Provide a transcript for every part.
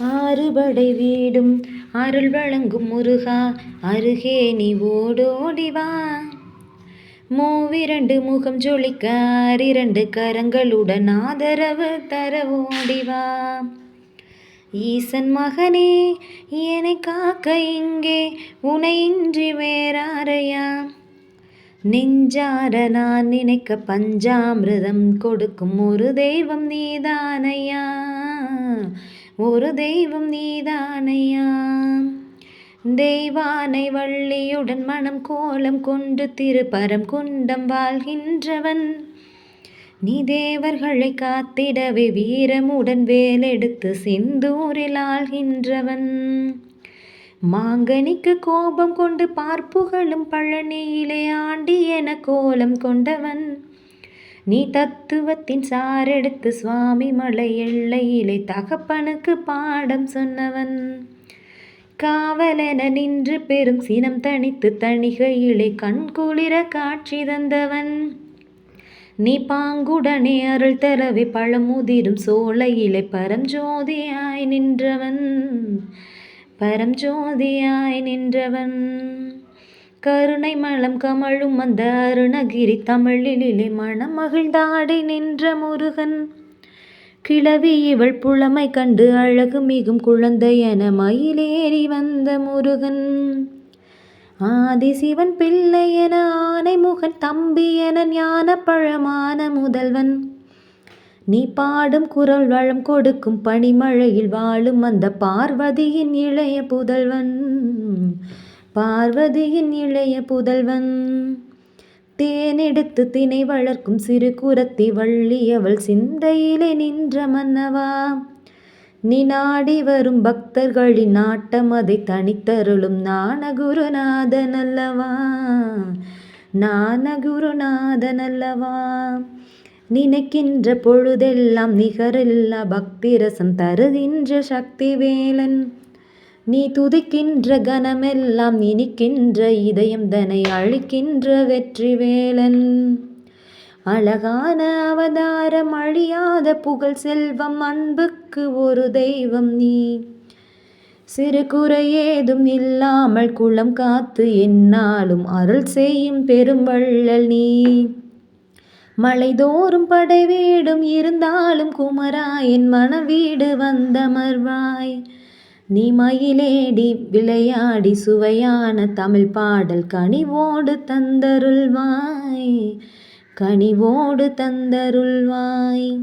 ஆறுபடை வீடும் அருள் வழங்கும் முருகா அருகே நீ ஓடோடிவா மூவிரண்டு முகம் ஜொலிக்க இரண்டு கரங்களுடன் ஆதரவு தர ஓடிவா ஈசன் மகனே என்னை காக்க இங்கே உனையின்றி வேறாரையா? நெஞ்சார நான் நினைக்க பஞ்சாமிரதம் கொடுக்கும் ஒரு தெய்வம் நீதானையா? ஒரு தெய்வம் நீதானையா? தெய்வானை வள்ளியுடன் மனம் கோலம் கொண்டு திருப்பரம் குண்டம் வாழ்கின்றவன். நீ தேவர்களை காத்திடவே வீரமுடன் வேலெடுத்து செந்தூரில் ஆள்கின்றவன். மாங்கனிக்கு கோபம் கொண்டு பார்ப்புகளும் பழனியிலே ஆண்டி என கோலம் கொண்டவன். நீ தத்துவத்தின் சாரெடுத்து சுவாமி மலை எல்லையிலே தகப்பனுக்கு பாடம் சொன்னவன். காவலென நின்று பெரும் சினம் தணித்து தணிகையிலே கண்குளிர காட்சி தந்தவன். நீ பாங்குடனே அருள் தரவே பழமுதிரும் சோலையிலே பரஞ்சோதியாய் நின்றவன். பரஞ்சோதியாய் நின்றவன். கருணை மலம் கமழும் அந்த அருணகிரி தமிழிலே மனம் மகிழ்ந்தாடி நின்ற முருகன். கிளவி இவள் புலமை கண்டு அழகு மிகும் குழந்தை என மயிலேறி வந்த முருகன். ஆதிசிவன் பிள்ளை என ஆனை முகன் தம்பி என ஞான பழமான முதல்வன். நீ பாடும் குரல் வளம் கொடுக்கும் பனிமழையில் வாழும் அந்த பார்வதியின் இளைய புதல்வன். பார்வதியின் இளைய புதல்வன். தேனெடுத்து தினை வளர்க்கும் சிறு குரத்தி வள்ளியவள் சிந்தையிலே நின்ற மன்னவா. நினாடி வரும் பக்தர்களின் நாட்டம் அதை தனித்தருளும் ஞானகுருநாதன் அல்லவா ஞானகுருநாதன் அல்லவா நினைக்கின்ற பொழுதெல்லாம் நிகரில்லா பக்திரசம் தருகின்ற சக்தி வேலன் நீ துதிக்கின்ற கனமெல்லாம் இனிக்கின்ற இதயம் தனை அழிக்கின்ற வெற்றிவேலன். அழகான அவதாரம் அழியாத புகழ் செல்வம் அன்புக்கு ஒரு தெய்வம் நீ. சிறு குறையேதும் இல்லாமல் குளம் காத்து என்னாலும் அருள் செய்யும் பெரும் வள்ளல் நீ. மலைதோறும் படை வீடும் இருந்தாலும் குமரா என் மனவீடு வந்தமர்வாய். நீ மயிலேடி விளையாடி சுவையான தமிழ் பாடல் கனிவோடு தந்தருள்வாய். கனிவோடு தந்தருள்வாய்.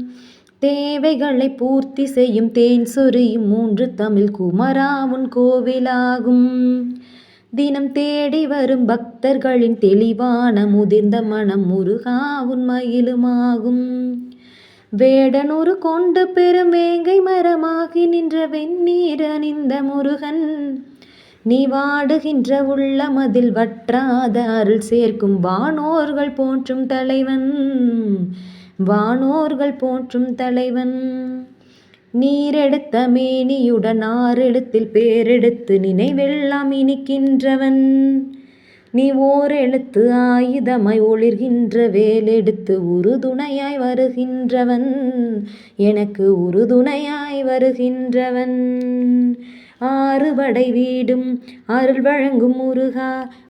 தேவைகளை பூர்த்தி செய்யும் தேன் சொரியும் மூன்று தமிழ் குமராவுன் கோவிலாகும். தினம் தேடி வரும் பக்தர்களின் தெளிவான முதிர்ந்த மனம் முருகாவுன் மயிலுமாகும். வேடனூறு கொண்டு பெரும் வேங்கை மரமாகி நின்ற வெந்நீர் அணிந்த முருகன். நீ வாடுகின்ற உள்ளமதில் வற்றாத அருள் சேர்க்கும் வானோர்கள் போற்றும் தலைவன். வானோர்கள் போற்றும் தலைவன். நீரெடுத்த மேனியுடன் ஆறெழுத்தில் பேரெடுத்து நினைவெல்லாம் இனிக்கின்றவன். நீ ஓர் எழுத்து ஆயுதமாய் ஒளிர்கின்ற வேலெடுத்து உறுதுணையாய் வருகின்றவன். எனக்கு உறுதுணையாய் வருகின்றவன். ஆறுபடை வீடும் அருள் வழங்கும் முருகா